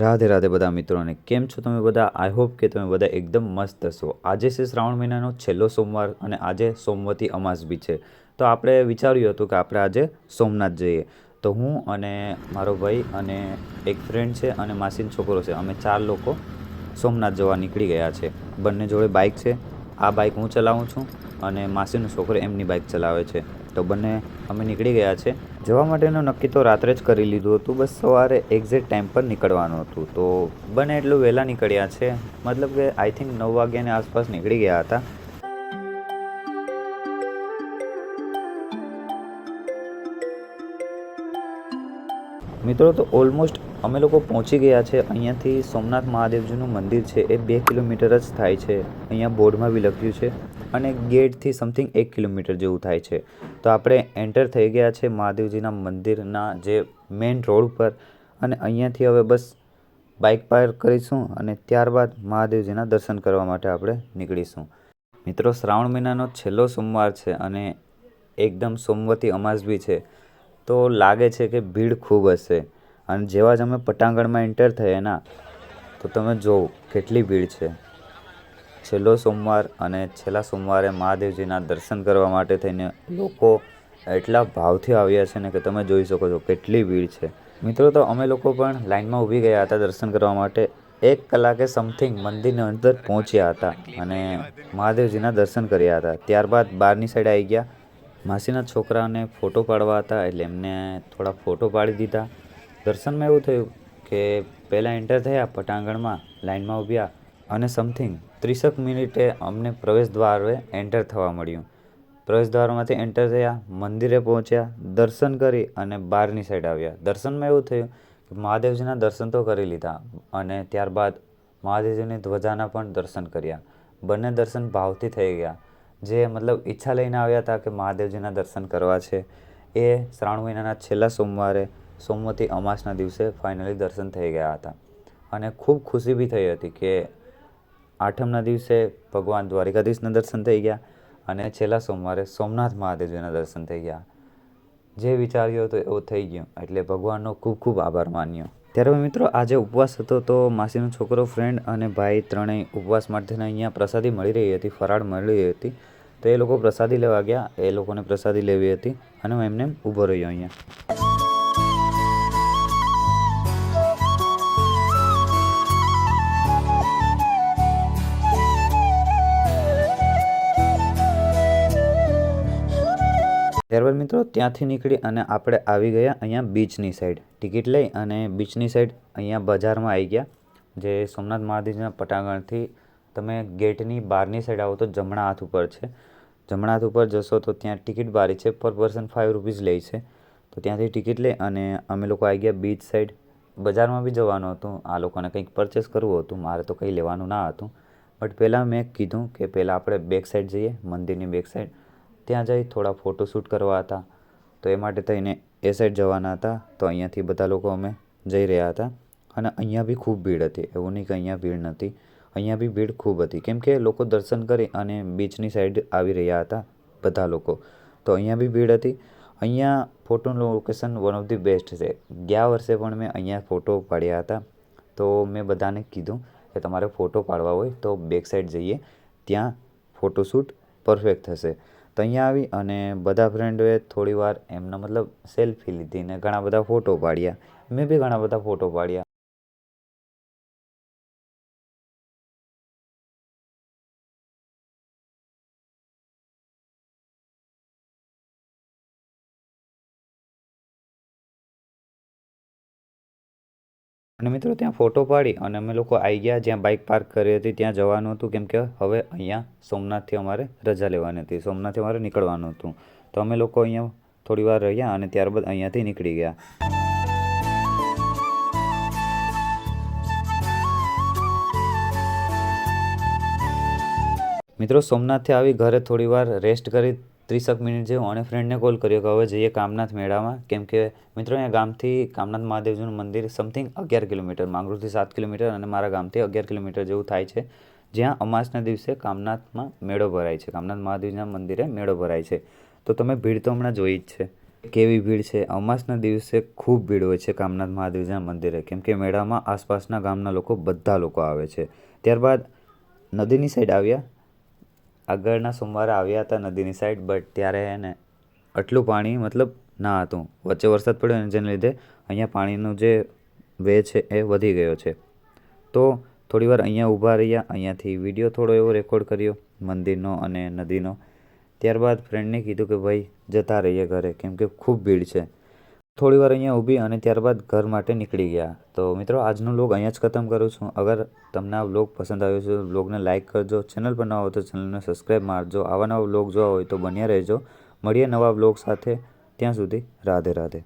રાધે રાધે બધા મિત્રોને કેમ છો તમે બધા? આઈ હોપ કે તમે બધા એકદમ મસ્ત હશો આજે છે શ્રાવણ મહિનાનો છેલ્લો સોમવાર અને આજે સોમવતી અમાસ બી છે. તો આપણે વિચાર્યું હતું કે આપણે આજે સોમનાથ જઈએ. તો હું અને મારો ભાઈ અને એક ફ્રેન્ડ છે અને માસીનો છોકરો છે. અમે ચાર લોકો સોમનાથ જવા નીકળી ગયા છે. બંને જોડે બાઇક છે. આ બાઇક હું ચલાવું છું. અને માસીનો છોકરો એમની બાઇક ચલાવે છે. તો બંને અમે નીકળી ગયા છે. જવા માટેનું નક્કી તો રાત્રે જ કરી લીધું હતું. બસ સવારે એક્ઝેક્ટ ટાઈમ પર નીકળવાનું હતું. તો બને એટલું વહેલા નીકળ્યા છે. મતલબ કે આઈ થિંક નવ વાગ્યાની આસપાસ નીકળી ગયા હતા. મિત્રો, તો ઓલમોસ્ટ અમે લોકો પહોંચી ગયા છે. અહીંયાથી સોમનાથ મહાદેવજીનું મંદિર છે. એ બે કિલોમીટર જ થાય છે. અહીંયા બોર્ડમાં બી લખ્યું છે. અને ગેટથી સમથિંગ એક કિલોમીટર જેવું થાય છે. તો આપણે એન્ટર થઈ ગયા છે મહાદેવજીના મંદિરના જે મેઇન રોડ ઉપર અને અહીંયાથી હવે બસ બાઇક પાર્ક કરીશું અને ત્યારબાદ મહાદેવજીના દર્શન કરવા માટે આપણે નીકળીશું. મિત્રો, શ્રાવણ મહિનાનો છેલ્લો સોમવાર છે અને એકદમ સોમવતી અમાસ બી છે. તો લાગે છે કે ભીડ ખૂબ હશે અને જેવા જ અમે પટાંગણમાં એન્ટર થયા ના તો તમે જોવો કેટલી ભીડ છે. છેલ્લો સોમવાર અને છેલ્લા સોમવારે મહાદેવજીના દર્શન કરવા માટે થઈને લોકો એટલા ભાવથી આવ્યા છે ને કે તમે જોઈ શકો છો કેટલી ભીડ છે. મિત્રો, તો અમે લોકો પણ લાઇનમાં ઊભી ગયા હતા દર્શન કરવા માટે. એક કલાકે સમથિંગ મંદિરની અંદર પહોંચ્યા હતા અને મહાદેવજીના દર્શન કર્યા હતા. ત્યારબાદ બહારની સાઈડ આવી ગયા. માસીના છોકરાને ફોટો પાડવા હતા એટલે એમને થોડા ફોટો પાડી દીધા. દર્શનમાં એવું થયું કે પહેલાં એન્ટર થયા, પટાંગણમાં લાઇનમાં ઊભ્યા. અને સમથિંગ. ત્રીસેક મિનિટે અમને પ્રવેશ દ્વારે એન્ટર થવા મળ્યું. પ્રવેશ દ્વારમાંથી એન્ટર થયા, મંદિરે પહોંચ્યા, દર્શન કરી અને બહારની સાઈડ આવ્યા. દર્શનમાં એવું થયું કે મહાદેવજીના દર્શન તો કરી લીધા અને ત્યારબાદ મહાદેવજીની ધ્વજાના પણ દર્શન કર્યા. બંને દર્શન ભાવથી થઈ ગયા. જે મતલબ ઈચ્છા લઈને આવ્યા હતા કે મહાદેવજીના દર્શન કરવા છે. એ શ્રાવણ મહિનાના છેલ્લા સોમવારે, સોમવતી અમાસના દિવસે ફાઇનલી દર્શન થઈ ગયા હતા. અને ખૂબ ખુશી બી થઈ હતી કે આઠમના દિવસે ભગવાન દ્વારિકાધીશના દર્શન થઈ ગયા અને છેલ્લા સોમવારે સોમનાથ મહાદેવજીના દર્શન થઈ ગયા. જે વિચાર્યું હતું એવું થઈ ગયું. એટલે ભગવાનનો ખૂબ ખૂબ આભાર માન્યો. ત્યારે મિત્રો, આજે ઉપવાસ હતો તો માસીનો છોકરો ફ્રેન્ડ અને ભાઈ ત્રણેય ઉપવાસ માટે અહીંયા પ્રસાદી મળી રહી હતી, ફરાળ મળી રહી હતી. તો એ લોકો પ્રસાદી લેવા ગયા. એ લોકોને પ્રસાદી લેવી હતી અને હું એમને ઊભો રહ્યો અહીંયા. ત્યારબાદ મિત્રો, ત્યાંથી નીકળી અને આપણે આવી ગયા અહીંયા બીચની સાઈડ ટિકિટ લઈ અને બીચની સાઈડ અહીંયા બજારમાં આવી ગયા. જે સોમનાથ મહાદેવના પટાંગણથી તમે ગેટની બહારની સાઈડ આવો તો જમણા હાથ ઉપર છે. જમણા હાથ ઉપર જશો તો ત્યાં ટિકિટ બારી છે, પર પર્સન ફાઇવ રૂપીઝ લે છે. તો ત્યાંથી ટિકિટ લઈ અને અમે લોકો આવી ગયા બીચ સાઈડ બજારમાં બી જવાનું હતું. આ લોકોને કંઈક પરચેસ કરવું હતું. મારે તો કંઈ લેવાનું ના હતું. બટ પહેલાં મેં કીધું કે પહેલાં આપણે બેક સાઈડ જઈએ, મંદિરની બેક સાઈડ ત્યાં જઈ થોડા ફોટોશૂટ કરવા હતા. તો એ માટે થઈને એ સાઈડ જવાના હતા. તો અહીંયાથી બધા લોકો અમે જઈ રહ્યા હતા. અને અહીંયા બી ખૂબ ભીડ હતી. એવું નહીં કે અહીંયા ભીડ નથી અહીંયા બી ભીડ ખૂબ હતી. કેમ કે લોકો દર્શન કરી અને બીચની સાઈડ આવી રહ્યા હતા બધા લોકો. તો અહીંયા બી ભીડ હતી. અહીંયા ફોટોનું location one of the best છે. ગયા વર્ષે પણ મેં અહીંયા ફોટો પાડ્યા હતા. તો મેં બધાને કીધું કે તમારે ફોટો પાડવા હોય તો બેક સાઈડ જઈએ. ત્યાં ફોટોશૂટ પરફેક્ટ થશે. તો અહીંયા આવી અને બધા ફ્રેન્ડોએ થોડી વાર એમના મતલબ સેલ્ફી લીધી ને ઘણા બધા ફોટો પાડ્યા. મેં બી ઘણા બધા ફોટો પાડ્યા. અને મિત્રો ત્યાં ફોટો પાડી અને અમે લોકો આવી ગયા, જ્યાં બાઇક પાર્ક કરી હતી, ત્યાં જવાનું હતું. કેમ કે હવે અહીંયા સોમનાથથી અમારે રજા લેવાની હતી. સોમનાથથી અમારે નીકળવાનું હતું. તો અમે લોકો અહીંયા થોડી વાર રહ્યા અને ત્યારબાદ અહીંયાથી નીકળી ગયા. મિત્રો, સોમનાથથી આવી ઘરે થોડી વાર રેસ્ટ કરી ત્રીસેક મિનિટ જેવું અને ફ્રેન્ડને કોલ કર્યો કે હવે જઈએ કામનાથ મેળામાં. કેમ કે મિત્રો, અહીંયા ગામથી કામનાથ મહાદેવજીનું મંદિર સમથિંગ અગિયાર કિલોમીટર, માંગરોળથી સાત કિલોમીટર અને મારા ગામથી અગિયાર કિલોમીટર જેવું થાય છે. જ્યાં અમાસના દિવસે કામનાથમાં મેળો ભરાય છે. કામનાથ મહાદેવજીના મંદિરે મેળો ભરાય છે. તો તમે ભીડ તો હમણાં જોઈ જ છે. કેવી ભીડ છે? અમાસના દિવસે ખૂબ ભીડ હોય છે કામનાથ મહાદેવજીના મંદિરે. કેમ કે મેળામાં આસપાસના ગામના લોકો બધા લોકો આવે છે. ત્યારબાદ નદીની સાઈડ આવ્યા. આગળના સોમવારે આવ્યા હતા નદીની સાઈડ બટ ત્યારે એને આટલું પાણી મતલબ ના હતું. વચ્ચે વરસાદ પડ્યો ને જેને લીધે અહીંયા પાણીનું જે વે છે એ વધી ગયો છે. તો થોડી વાર અહીંયા ઊભા રહ્યા, અહીંયાથી વીડિયો થોડો એવો રેકોર્ડ કર્યો, મંદિરનો અને નદીનો. ત્યારબાદ ફ્રેન્ડને કીધું કે, ભાઈ, જતા રહીએ ઘરે, કેમ કે ખૂબ ભીડ છે. થોડી વાર અહીંયા ઊભી અને ત્યારબાદ ઘર માટે નીકળી ગયા. તો મિત્રો, આજનો વ્લોગ અહીંયા જ ખતમ કરું છું. અગર તમને આ વ્લોગ પસંદ આવ્યો છે વ્લોગને લાઇક કરજો. ચેનલ પર નવા હોય તો ચેનલને સબસ્ક્રાઈબ મારજો. આવા નવા વ્લોગ જોવા હોય તો બન્યા રહેજો. મળીએ નવા વ્લોગ સાથે. ત્યાં સુધી રાધે રાધે.